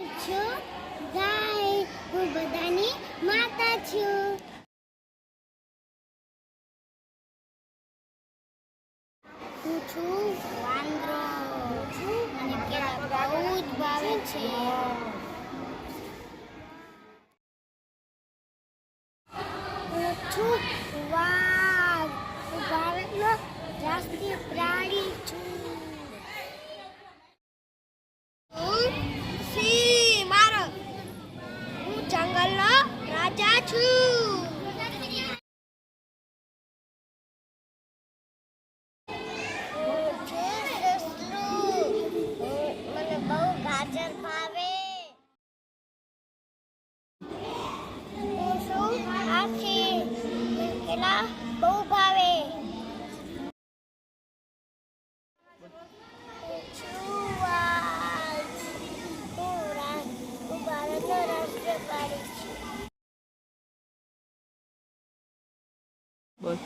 છું? ગાય, હું બધાની માતા છું. છું વાંદરો. છું મને કેળા બહુ જ ભાવે છે. હું છું વાઘ. ભારતનો રાષ્ટ્ર જંગલનો રાજા છું. મને બહુ ગાજર ભાવે. હું છું હાથી. બહુ ભાવે. બોલ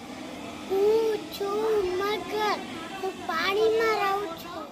હું છું મગર. હું પાણીમાં રહું છું.